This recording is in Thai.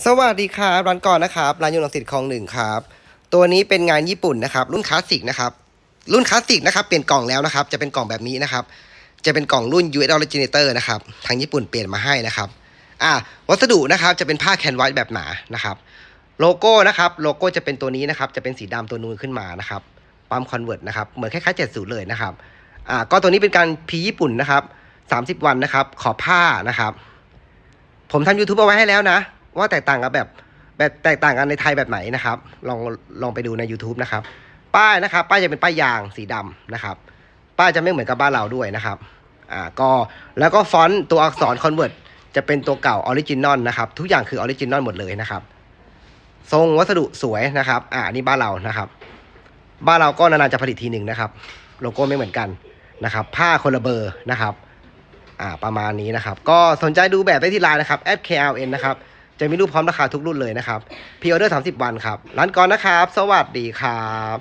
สวัสดีครับร้านก่อนนะครับร้านยูนสิทธิ์คลองหนึ่งครับ ตัวนี้เป็นงานญี่ปุ่นนะครับ รุ่นคลาสสิกนะครับรุ่นคลาสสิกนะครับเปลี่ยนกล่องแล้วนะครับ จะเป็นกล่องแบบนี้นะครับ จะเป็นกล่องรุ่น US Originator นะครับทางญี่ปุ่นเปลี่ยนมาให้นะครับอ่าวัสดุนะครับจะเป็นผ้าแคนวาสแบบหนานะครับ โลโก้นะครับ โลโก้จะเป็นตัวนี้นะครับ จะเป็นสีดำตัวนูนขึ้นมานะครับปั๊มคอนเวิร์ตนะครับเหมือนคล้ายๆ70เลยนะครับอ่าก็ตัวนี้เป็นการพีญี่ปุ่นนะครับ30วันนะครับ ขอบผ้านะครับ ผมทำ YouTube เอาไว้ให้แล้วนะ ว่าแตกต่างกับแบบแบบแตกต่างกันในไทยแบบไหนนะครับ ลองลองไปดูใน YouTube นะครับ ป้ายนะครับ ป้ายจะเป็นป้ายยางสีดำนะครับ ป้ายจะไม่เหมือนกับบ้านเราด้วยนะครับอ่าก็แล้วก็ฟอนต์ตัวอักษร Convert จะเป็นตัวเก่าออริจินอลนะครับ ทุกอย่างคือออริจินอลหมดเลยนะครับ ทรงวัสดุสวยนะครับ อ่านี่บ้านเรานะครับ บ้านเราก็นานๆจะผลิตทีหนึ่งนะครับ โลโก้ไม่เหมือนกันนะครับ ผ้าคนละเบอร์นะครับ อ่าประมาณนี้นะครับ ก็สนใจดูแบบได้ที่ไลน์นะครับ @kln นะครับ จะมีรูปพร้อมราคาทุกรุ่นเลยนะครับพิออเดอร์30 วันครับร้านก่อนนะครับ สวัสดีครับ